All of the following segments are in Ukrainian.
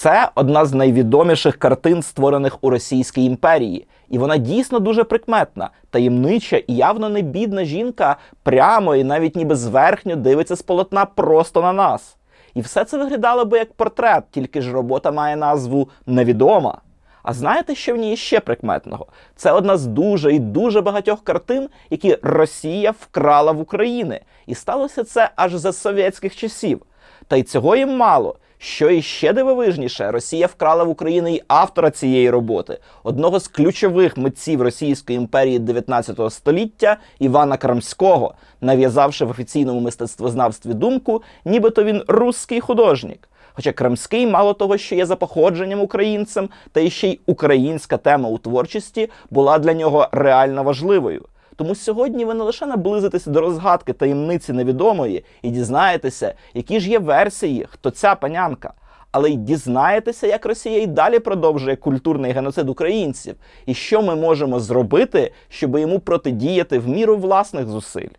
Це одна з найвідоміших картин, створених у Російській імперії. І вона дійсно дуже прикметна, таємнича і явно не бідна жінка прямо і навіть ніби зверхньо дивиться з полотна просто на нас. І все це виглядало би як портрет, тільки ж робота має назву Невідома. А знаєте, що в ній ще прикметного? Це одна з дуже і дуже багатьох картин, які Росія вкрала в України. І сталося це аж за совєтських часів. Та й цього їм мало. Що іще дивовижніше, Росія вкрала в України і автора цієї роботи, одного з ключових митців Російської імперії 19 століття Івана Крамського, нав'язавши в офіційному мистецтвознавстві думку, нібито він русський художник. Хоча Крамський, мало того, що є за походженням українцем, та й ще й українська тема у творчості була для нього реально важливою. Тому сьогодні ви не лише наблизитеся до розгадки таємниці невідомої і дізнаєтеся, які ж є версії, хто ця панянка, але й дізнаєтеся, як Росія і далі продовжує культурний геноцид українців, і що ми можемо зробити, щоб йому протидіяти в міру власних зусиль.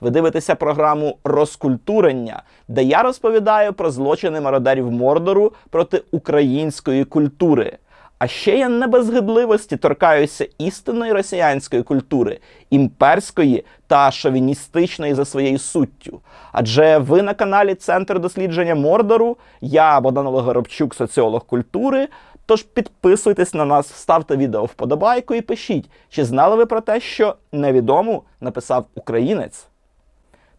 Ви дивитеся програму Розкультурення, де я розповідаю про злочини мародерів Мордору проти української культури. А ще я не без гидливості торкаюся істинної росіянської культури, імперської та шовіністичної за своєю суттю. Адже ви на каналі Центр дослідження Мордору, я Богдан Горобчук, соціолог культури. Тож підписуйтесь на нас, ставте відео вподобайку і пишіть, чи знали ви про те, що невідому написав українець.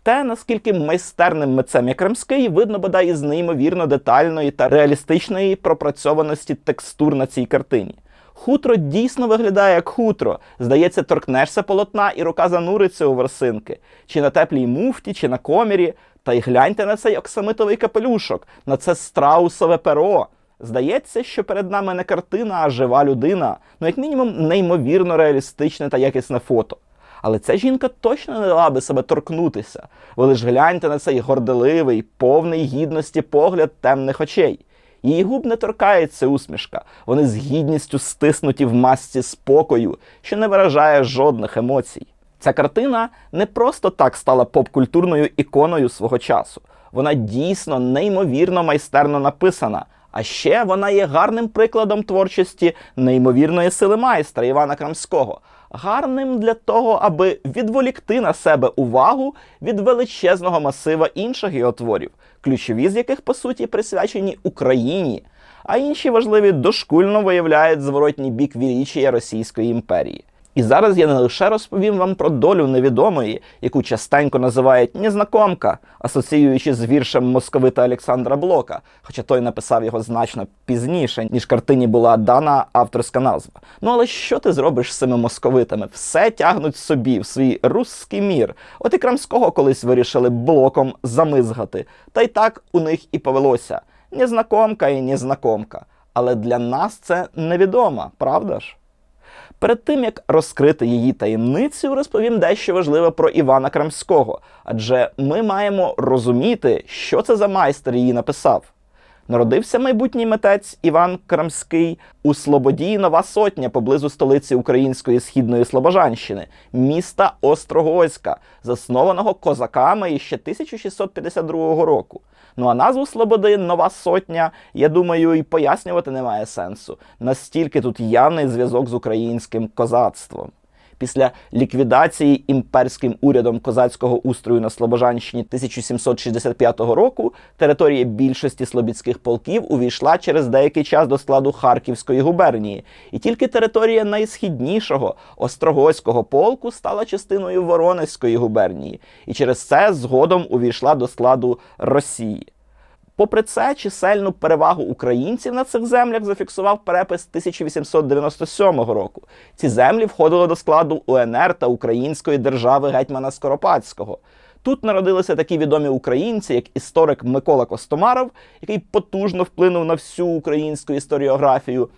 Те, наскільки майстерним митцем є Кримський, видно бодай із неймовірно детальної та реалістичної пропрацьованості текстур на цій картині. Хутро дійсно виглядає як хутро. Здається, торкнешся полотна і рука зануриться у ворсинки. Чи на теплій муфті, чи на комірі. Та й гляньте на цей оксамитовий капелюшок, на це страусове перо. Здається, що перед нами не картина, а жива людина. Ну, як мінімум, неймовірно реалістичне та якісне фото. Але ця жінка точно не дала би себе торкнутися. Ви лиш гляньте на цей горделивий, повний гідності погляд темних очей. Її губ не торкається усмішка, вони з гідністю стиснуті в масці спокою, що не виражає жодних емоцій. Ця картина не просто так стала поп-культурною іконою свого часу. Вона дійсно неймовірно майстерно написана. А ще вона є гарним прикладом творчості неймовірної сили майстра Івана Крамського, гарним для того, аби відволікти на себе увагу від величезного масива інших геотворів, творів, ключові з яких по суті присвячені Україні, а інші важливі дошкульно виявляють зворотній бік вілічія Російської імперії. І зараз я не лише розповім вам про долю невідомої, яку частенько називають незнакомка, асоціюючи з віршем московита Олександра Блока, хоча той написав його значно пізніше, ніж картині була дана авторська назва. Ну але що ти зробиш з цими московитами? Все тягнуть собі в свій русський мір. От і Крамського колись вирішили блоком замизгати. Та й так у них і повелося. Незнакомка і незнакомка. Але для нас це невідома, правда ж? Перед тим як розкрити її таємницю, розповім дещо важливе про Івана Крамського, адже ми маємо розуміти, що це за майстер її написав. Народився майбутній митець Іван Крамський у Слободі Нова Сотня поблизу столиці Української східної Слобожанщини, міста Острогойська, заснованого козаками іще 1652 року. Ну а назву Слободи Нова Сотня, я думаю, і пояснювати немає сенсу. Настільки тут явний зв'язок з українським козацтвом. Після ліквідації імперським урядом козацького устрою на Слобожанщині 1765 року територія більшості слобідських полків увійшла через деякий час до складу Харківської губернії, і тільки територія найсхіднішого Острогойського полку стала частиною Воронезької губернії, і через це згодом увійшла до складу Росії. Попри це, чисельну перевагу українців на цих землях зафіксував перепис 1897 року. Ці землі входили до складу УНР та Української держави гетьмана Скоропадського. Тут народилися такі відомі українці, як історик Микола Костомаров, який потужно вплинув на всю українську історіографію,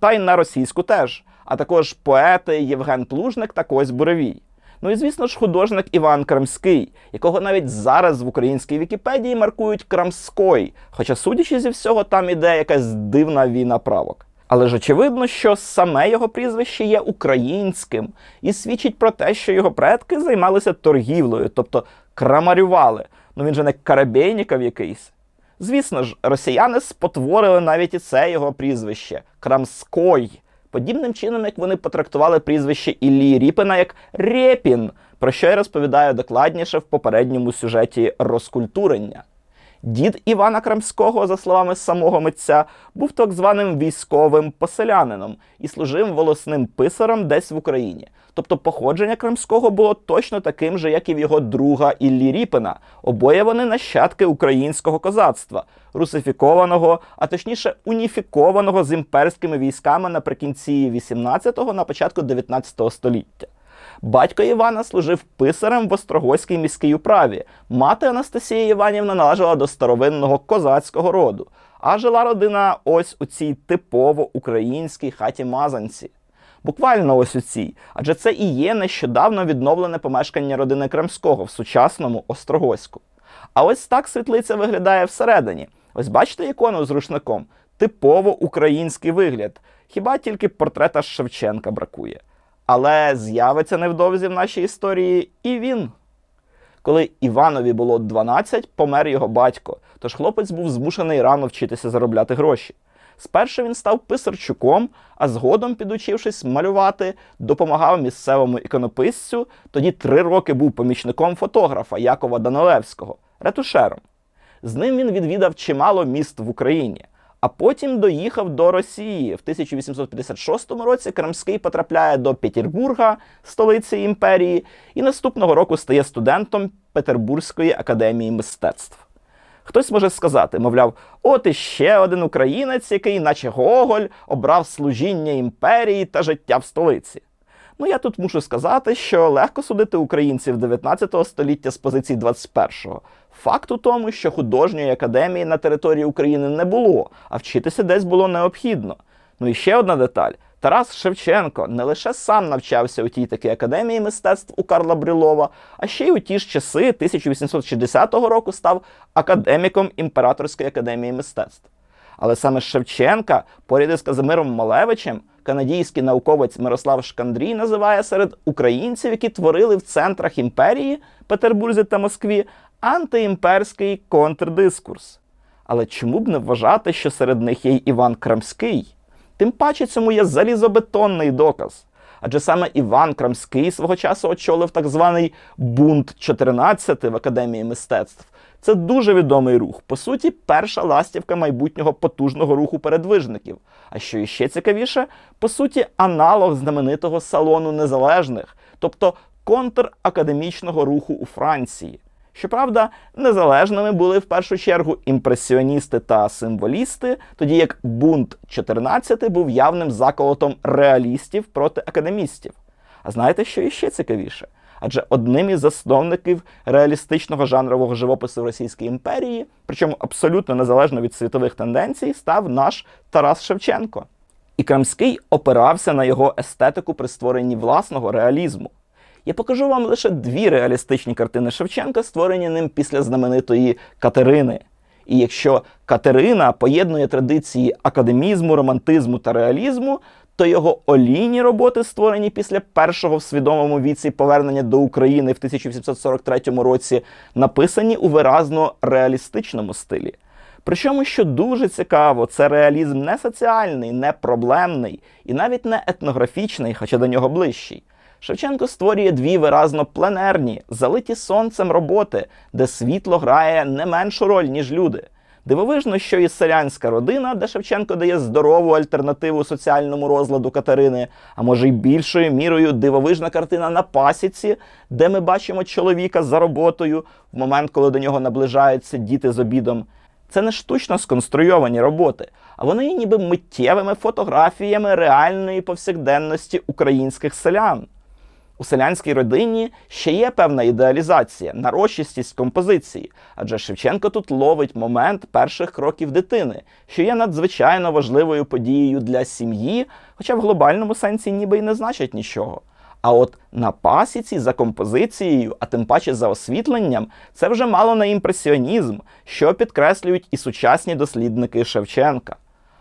та й на російську теж, а також поети Євген Плужник та Кось Буревій. Ну і звісно ж, художник Іван Крамський, якого навіть зараз в українській Вікіпедії маркують Крамской, хоча, судячи зі всього, там іде якась дивна війна правок. Але ж очевидно, що саме його прізвище є українським і свідчить про те, що його предки займалися торгівлею, тобто крамарювали. Ну він же не Карабєйніков якийсь. Звісно ж, росіяни спотворили навіть і це його прізвище Крамской. Подібним чином, як вони потрактували прізвище Іллі Ріпіна як Рєпін, про що я розповідаю докладніше в попередньому сюжеті розкультурення. Дід Івана Крамського, за словами самого митця, був так званим військовим поселянином і служив волосним писарем десь в Україні. Тобто походження Крамського було точно таким же, як і в його друга Іллі Ріпина. Обоє вони нащадки українського козацтва, русифікованого, а точніше уніфікованого з імперськими військами наприкінці 18-го, на початку 19 століття. Батько Івана служив писарем в Острогоській міській управі. Мати Анастасія Іванівна належала до старовинного козацького роду, а жила родина ось у цій типово українській хаті Мазанці. Буквально ось у цій, адже це і є нещодавно відновлене помешкання родини Кремського в сучасному Острогоську. А ось так світлиця виглядає всередині. Ось бачите ікону з рушником? Типово український вигляд. Хіба тільки портрета Шевченка бракує. Але з'явиться невдовзі в нашій історії і він. Коли Іванові було 12, помер його батько, тож хлопець був змушений рано вчитися заробляти гроші. Спершу він став писарчуком, а згодом, підучившись малювати, допомагав місцевому іконописцю, тоді три роки був помічником фотографа Якова Данилевського, ретушером. З ним він відвідав чимало міст в Україні, а потім доїхав до Росії. В 1856 році Кримський потрапляє до Петербурга, столиці імперії, і наступного року стає студентом Петербурзької академії мистецтв. Хтось може сказати, мовляв, от іще один українець, який, наче Гоголь, обрав служіння імперії та життя в столиці. Ну я тут мушу сказати, що легко судити українців 19 століття з позиції 21-го. Факт у тому, що художньої академії на території України не було, а вчитися десь було необхідно. Ну і ще одна деталь: Тарас Шевченко не лише сам навчався у тій такій академії мистецтв у Карла Брюлова, а ще й у ті ж часи 1860 року став академіком Імператорської академії мистецтв. Але саме Шевченка, поряд із Казимиром Малевичем, канадійський науковець Мирослав Шкандрій називає серед українців, які творили в центрах імперії Петербурзі та Москві, антиімперський контрдискурс. Але чому б не вважати, що серед них є й Іван Крамський? Тим паче цьому є залізобетонний доказ. Адже саме Іван Крамський свого часу очолив так званий бунт 14 в Академії мистецтв. Це дуже відомий рух. По суті, перша ластівка майбутнього потужного руху передвижників. А що іще цікавіше, по суті, аналог знаменитого салону незалежних, тобто контракадемічного руху у Франції. Щоправда, незалежними були в першу чергу імпресіоністи та символісти, тоді як бунт 14 був явним заколотом реалістів проти академістів. А знаєте, що іще цікавіше? Адже одним із засновників реалістичного жанрового живопису в Російській імперії, причому абсолютно незалежно від світових тенденцій, став наш Тарас Шевченко. І Крамський опирався на його естетику при створенні власного реалізму. Я покажу вам лише дві реалістичні картини Шевченка, створені ним після знаменитої Катерини. І якщо Катерина поєднує традиції академізму, романтизму та реалізму, то його олійні роботи, створені після першого в свідомому віці повернення до України в 1843 році, написані у виразно реалістичному стилі. Причому, що дуже цікаво, це реалізм не соціальний, не проблемний і навіть не етнографічний, хоча до нього ближчий. Шевченко створює дві виразно пленерні, залиті сонцем роботи, де світло грає не меншу роль, ніж люди. Дивовижно, що і селянська родина, де Шевченко дає здорову альтернативу соціальному розладу Катерини, а може й більшою мірою дивовижна картина на пасіці, де ми бачимо чоловіка за роботою в момент, коли до нього наближаються діти з обідом. Це не штучно сконструйовані роботи, а вони є ніби миттєвими фотографіями реальної повсякденності українських селян. У селянській родині ще є певна ідеалізація, нарочистість композиції, адже Шевченко тут ловить момент перших кроків дитини, що є надзвичайно важливою подією для сім'ї, хоча в глобальному сенсі ніби й не значить нічого. А от на пасіці за композицією, а тим паче за освітленням, це вже мало на імпресіонізм, що підкреслюють і сучасні дослідники Шевченка.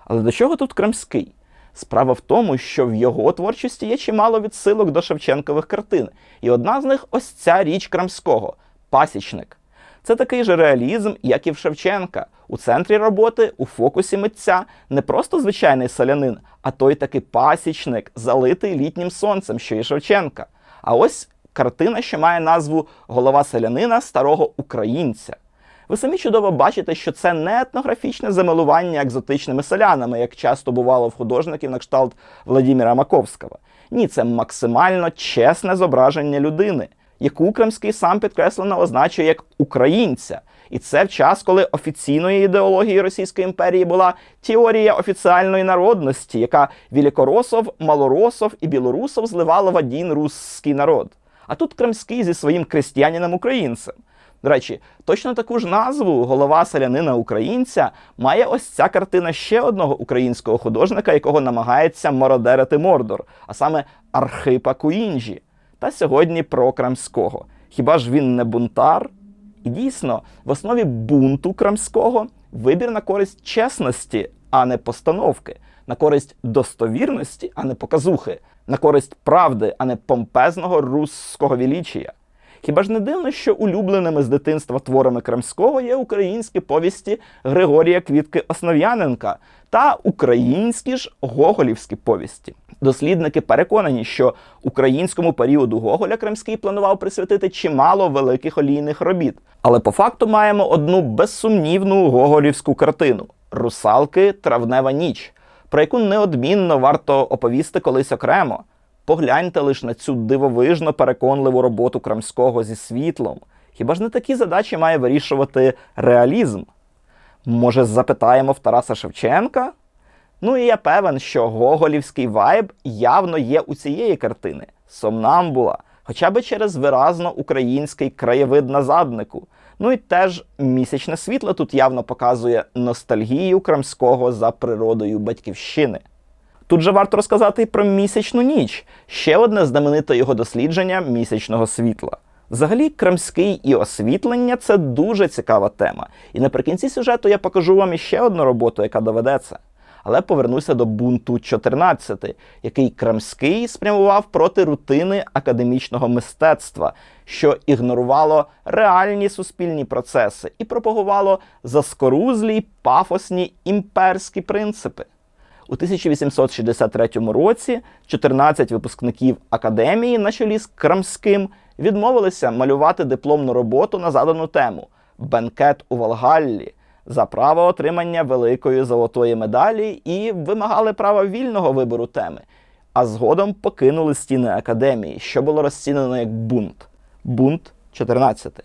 Але до чого тут Кримський? Справа в тому, що в його творчості є чимало відсилок до Шевченкових картин, і одна з них ось ця річ Крамського пасічник. Це такий же реалізм, як і в Шевченка. У центрі роботи, у фокусі митця не просто звичайний селянин, а той таки пасічник, залитий літнім сонцем, що і Шевченка. А ось картина, що має назву Голова селянина старого українця. Ви самі чудово бачите, що це не етнографічне замилування екзотичними селянами, як часто бувало в художників на кшталт Владіміра Маковського. Ні, це максимально чесне зображення людини, яку Кримський сам підкреслено означує як українця. І це в час, коли офіційною ідеологією Російської імперії була теорія офіціальної народності, яка Великоросов, Малоросов і Білорусов зливала в один русський народ. А тут Кримський зі своїм крестьянином українцем. До речі, точно таку ж назву голова селянина українця має ось ця картина ще одного українського художника, якого намагається мородерити Мордор, а саме Архипа Куінджі. Та сьогодні про Крамського. Хіба ж він не бунтар? І дійсно, в основі бунту крамського вибір на користь чесності, а не постановки, на користь достовірності, а не показухи, на користь правди, а не помпезного русского величія. Хіба ж не дивно, що улюбленими з дитинства творами Крамського є українські повісті Григорія Квітки Основ'яненка та українські ж гоголівські повісті. Дослідники переконані, що українському періоду Гоголя Кримський планував присвятити чимало великих олійних робіт. Але по факту маємо одну безсумнівну гоголівську картину Русалки Травнева ніч, про яку неодмінно варто оповісти колись окремо. Погляньте лише на цю дивовижно переконливу роботу Крамського зі світлом. Хіба ж не такі задачі має вирішувати реалізм? Може, запитаємо в Тараса Шевченка? Ну і я певен, що гоголівський вайб явно є у цієї картини. Сомнамбула, хоча би через виразно український краєвид на заднику. Ну і теж місячне світло тут явно показує ностальгію Крамського за природою батьківщини. Тут же варто розказати і про місячну ніч, ще одне знамените його дослідження місячного світла. Взагалі, крамський і освітлення це дуже цікава тема. І наприкінці сюжету я покажу вам іще одну роботу, яка доведеться. Але повернуся до бунту 14, який Крамський спрямував проти рутини академічного мистецтва, що ігнорувало реальні суспільні процеси і пропагувало заскорузлі й пафосні імперські принципи. У 1863 році 14 випускників академії на чолі з Крамським відмовилися малювати дипломну роботу на задану тему Бенкет у Волгаллі за право отримання великої золотої медалі і вимагали права вільного вибору теми, а згодом покинули стіни академії, що було розцінено як бунт. Бунт 14.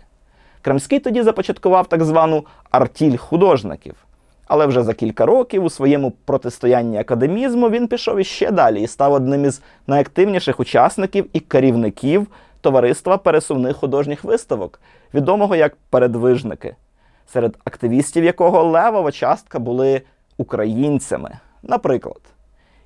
Крамський тоді започаткував так звану артіль художників. Але вже за кілька років у своєму протистоянні академізму він пішов іще далі і став одним із найактивніших учасників і керівників товариства пересувних художніх виставок, відомого як передвижники, серед активістів якого левова частка були українцями. Наприклад,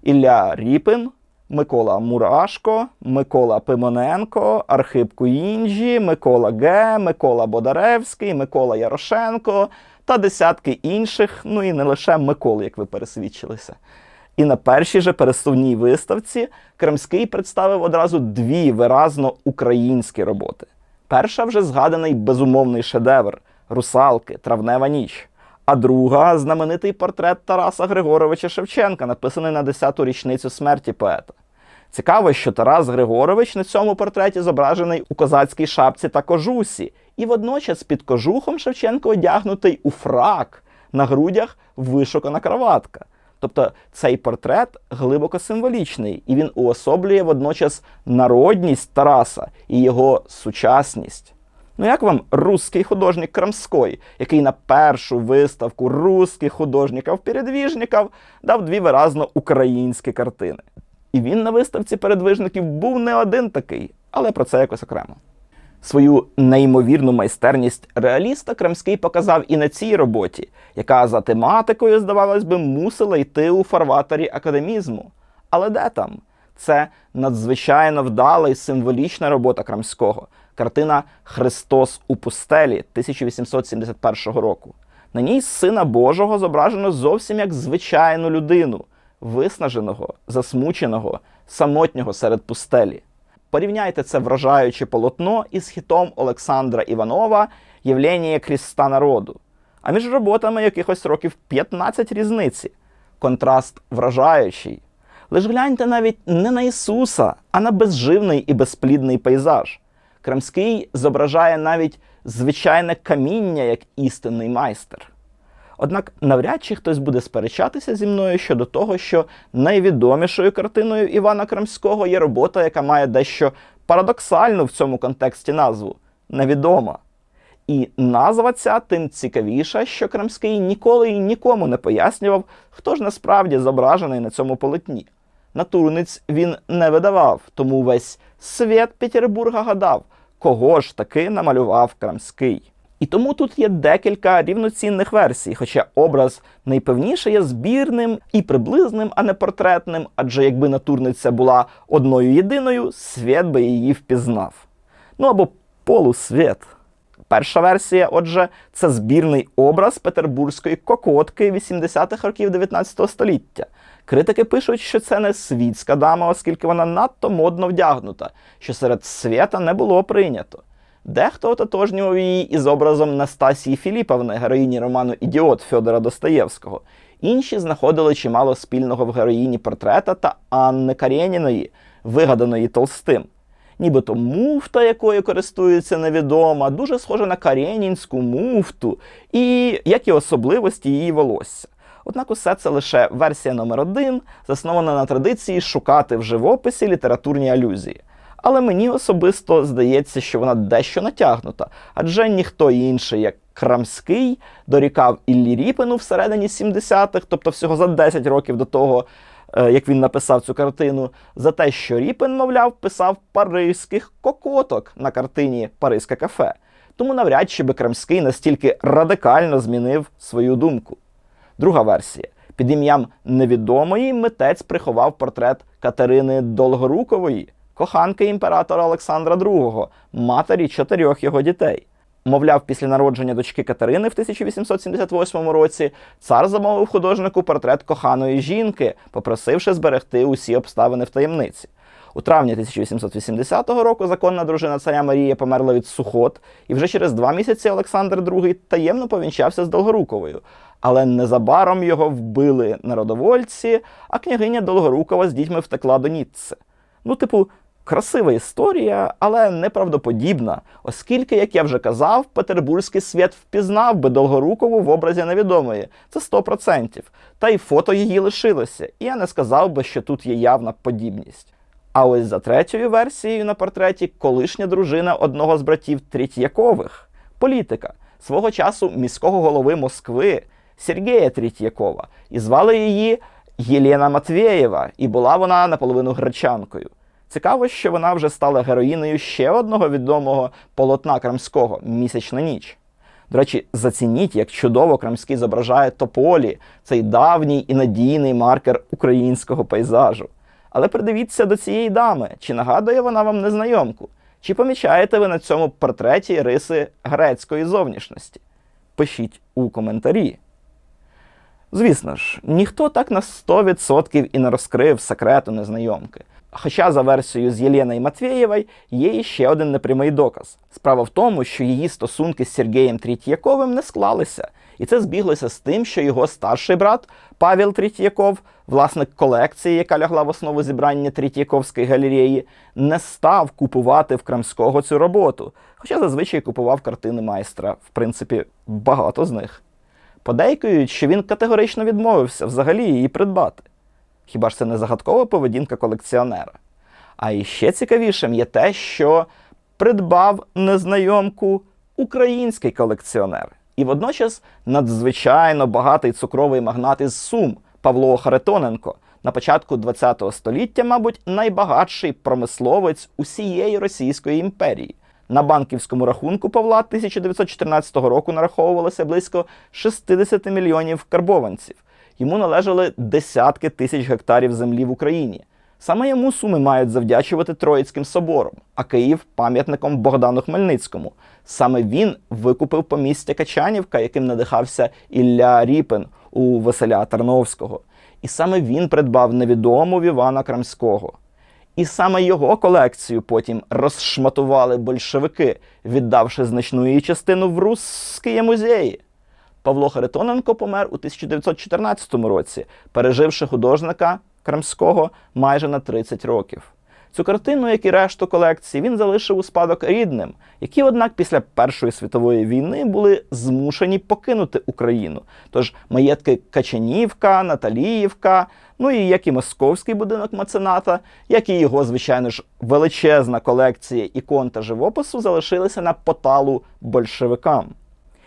Ілля Ріпин, Микола Мурашко, Микола Пимоненко, Архип Куінджі, Микола Ге, Микола Бодаревський, Микола Ярошенко та десятки інших, ну і не лише Миколи, як ви пересвідчилися. І на першій же пересувній виставці Кримський представив одразу дві виразно українські роботи. Перша вже згаданий безумовний шедевр Русалки, Травнева ніч. А друга знаменитий портрет Тараса Григоровича Шевченка, написаний на 10-ту річницю смерті поета. Цікаво, що Тарас Григорович на цьому портреті зображений у козацькій шапці та кожусі, і водночас під кожухом Шевченко одягнутий у фрак, на грудях вишукана кроватка. Тобто цей портрет глибоко символічний, і він уособлює водночас народність Тараса і його сучасність. Ну як вам русський художник Крамской, який на першу виставку русських художників-передвіжників дав дві виразно українські картини. І він на виставці передвижників був не один такий, але про це якось окремо. Свою неймовірну майстерність реаліста Крамський показав і на цій роботі, яка за тематикою, здавалось би, мусила йти у фарватері академізму. Але де там? Це надзвичайно вдала і символічна робота Крамського, картина Христос у пустелі 1871 року. На ній сина Божого зображено зовсім як звичайну людину, виснаженого, засмученого, самотнього серед пустелі. Порівняйте це вражаюче полотно із хітом Олександра Іванова явлення Христа народу, а між роботами якихось років 15 різниці. Контраст вражаючий. Лиш гляньте навіть не на Ісуса, а на безживний і безплідний пейзаж. Крамський зображає навіть звичайне каміння як істинний майстер. Однак навряд чи хтось буде сперечатися зі мною щодо того, що найвідомішою картиною Івана Крамського є робота, яка має дещо парадоксальну в цьому контексті назву невідома. І назва ця тим цікавіша, що Крамський ніколи і нікому не пояснював, хто ж насправді зображений на цьому полотні. Натурниць він не видавав, тому весь світ Петербурга гадав, кого ж таки намалював Крамський. І тому тут є декілька рівноцінних версій, хоча образ найпевніше є збірним і приблизним, а не портретним, адже якби натурниця була одною єдиною, світ би її впізнав. Ну або полусвіт. Перша версія, отже, це збірний образ петербурзької кокотки 80-х років 19 століття. Критики пишуть, що це не світська дама, оскільки вона надто модно вдягнута, що серед свята не було прийнято. Дехто ототожнював її із образом Настасії Філіповни, героїні роману Ідіот Фьодора Достоєвського. Інші знаходили чимало спільного в героїні портрета та Анни Карєніної, вигаданої Толстим. Нібито муфта, якою користується невідома, дуже схожа на карєнінську муфту, і як і особливості її волосся. Однак усе це лише версія номер один, заснована на традиції шукати в живописі літературні алюзії. Але мені особисто здається, що вона дещо натягнута, адже ніхто інший, як Крамський, дорікав Іллі Ріпину всередині 70-х, тобто всього за 10 років до того, е, як він написав цю картину, за те, що Ріпин, мовляв, писав паризьких кокоток на картині Паризьке кафе. Тому навряд чи би Крамський настільки радикально змінив свою думку. Друга версія. Під ім'ям невідомої митець приховав портрет Катерини Долгорукової, коханки імператора Олександра II, матері чотирьох його дітей. Мовляв, після народження дочки Катерини в 1878 році цар замовив художнику портрет коханої жінки, попросивши зберегти усі обставини в таємниці. У травні 1880 року законна дружина царя Марія померла від сухот, і вже через два місяці Олександр II таємно повінчався з Долгоруковою. Але незабаром його вбили народовольці, а княгиня Долгорукова з дітьми втекла до Ніцце. Ну, типу, красива історія, але неправдоподібна, оскільки, як я вже казав, петербурзький світ впізнав би Долгорукову в образі невідомої. Це 100%. Та й фото її лишилося, і я не сказав би, що тут є явна подібність. А ось за третьою версією на портреті колишня дружина одного з братів Третьякових, політика, свого часу міського голови Москви Сергія Третьякова, і звали її Єлена Матвєєва, і була вона наполовину гречанкою. Цікаво, що вона вже стала героїнею ще одного відомого полотна Крамського Місячна ніч. До речі, зацініть, як чудово Крамський зображає тополі, цей давній і надійний маркер українського пейзажу. Але придивіться до цієї дами, чи нагадує вона вам незнайомку? Чи помічаєте ви на цьому портреті риси грецької зовнішності? Пишіть у коментарі. Звісно ж, ніхто так на 100% і не розкрив секрету незнайомки. Хоча за версією з Єленою Матвєєвою є ще один непрямий доказ. Справа в тому, що її стосунки з Сергієм Трітьяковим не склалися, і це збіглося з тим, що його старший брат Павел Трітьяков, власник колекції, яка лягла в основу зібрання Трітьяковської галереї, не став купувати в Крамського цю роботу, хоча зазвичай купував картини майстра, в принципі, багато з них. Подейкують, що він категорично відмовився взагалі її придбати. Хіба ж це не загадкова поведінка колекціонера? А іще цікавішим є те, що придбав незнайомку український колекціонер. І водночас надзвичайно багатий цукровий магнат із Сум Павло Харитоненко на початку ХХ століття, мабуть, найбагатший промисловець усієї Російської імперії. На банківському рахунку Павла 1914 року нараховувалося близько 60 мільйонів карбованців. Йому належали десятки тисяч гектарів землі в Україні. Саме йому суми мають завдячувати Троїцьким собором, а Київ пам'ятником Богдану Хмельницькому. Саме він викупив помістя Качанівка, яким надихався Ілля Ріпин у Василя Тарновського. І саме він придбав невідому в Івана Крамського. І саме його колекцію потім розшматували большевики, віддавши значну її частину в Русські музеї. Павло Харитоненко помер у 1914 році, переживши художника Крамського майже на 30 років. Цю картину, як і решту колекції, він залишив у спадок рідним, які, однак, після Першої світової війни були змушені покинути Україну. Тож маєтки Качанівка, Наталіївка, ну і як і московський будинок мецената, як і його, звичайно ж, величезна колекція ікон та живопису залишилися на поталу большевикам.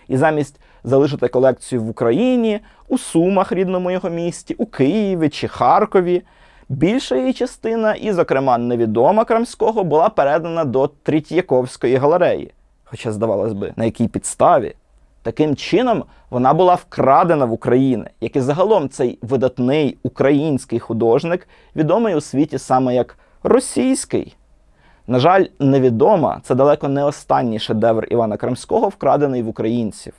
І замість залишити колекцію в Україні, у Сумах, рідному його місті, у Києві чи Харкові, більша її частина, і, зокрема, невідома Крамського, була передана до Третьяковської галереї. Хоча, здавалось би, на якій підставі. Таким чином, вона була вкрадена в Україні, як і загалом цей видатний український художник, відомий у світі саме як російський. На жаль, невідома це далеко не останній шедевр Івана Крамського, вкрадений в українців.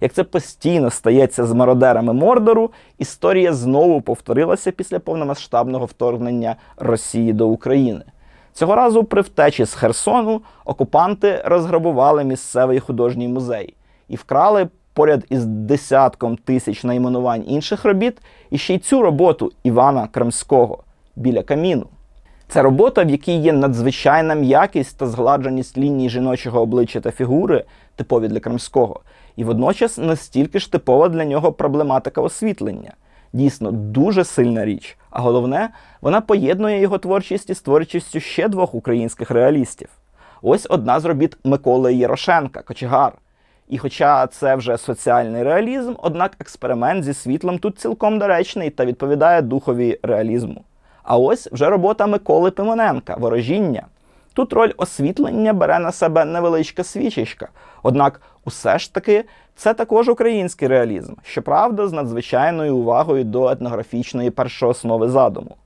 Як це постійно стається з мародерами Мордору, історія знову повторилася після повномасштабного вторгнення Росії до України. Цього разу при втечі з Херсону окупанти розграбували місцевий художній музей і вкрали поряд із десятком тисяч найменувань інших робіт і ще й цю роботу Івана Крамського біля каміну. Це робота, в якій є надзвичайна м'якість та згладженість ліній жіночого обличчя та фігури, типові для Крамського, і водночас настільки ж типова для нього проблематика освітлення. Дійсно, дуже сильна річ. А головне, вона поєднує його творчість із творчістю ще двох українських реалістів. Ось одна з робіт Миколи Ярошенка Кочегар. І хоча це вже соціальний реалізм, однак експеримент зі світлом тут цілком доречний та відповідає духові реалізму. А ось вже робота Миколи Пимоненка Ворожіння. Тут роль освітлення бере на себе невеличка свічечка. Однак, усе ж таки, це також український реалізм, щоправда, з надзвичайною увагою до етнографічної першооснови задуму.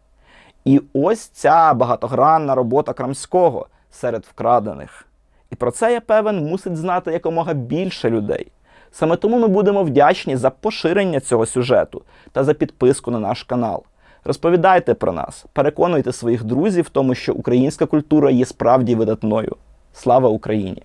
І ось ця багатогранна робота Крамського серед вкрадених. І про це, я певен, мусить знати якомога більше людей. Саме тому ми будемо вдячні за поширення цього сюжету та за підписку на наш канал. Розповідайте про нас, переконуйте своїх друзів в тому, що українська культура є справді видатною. Слава Україні!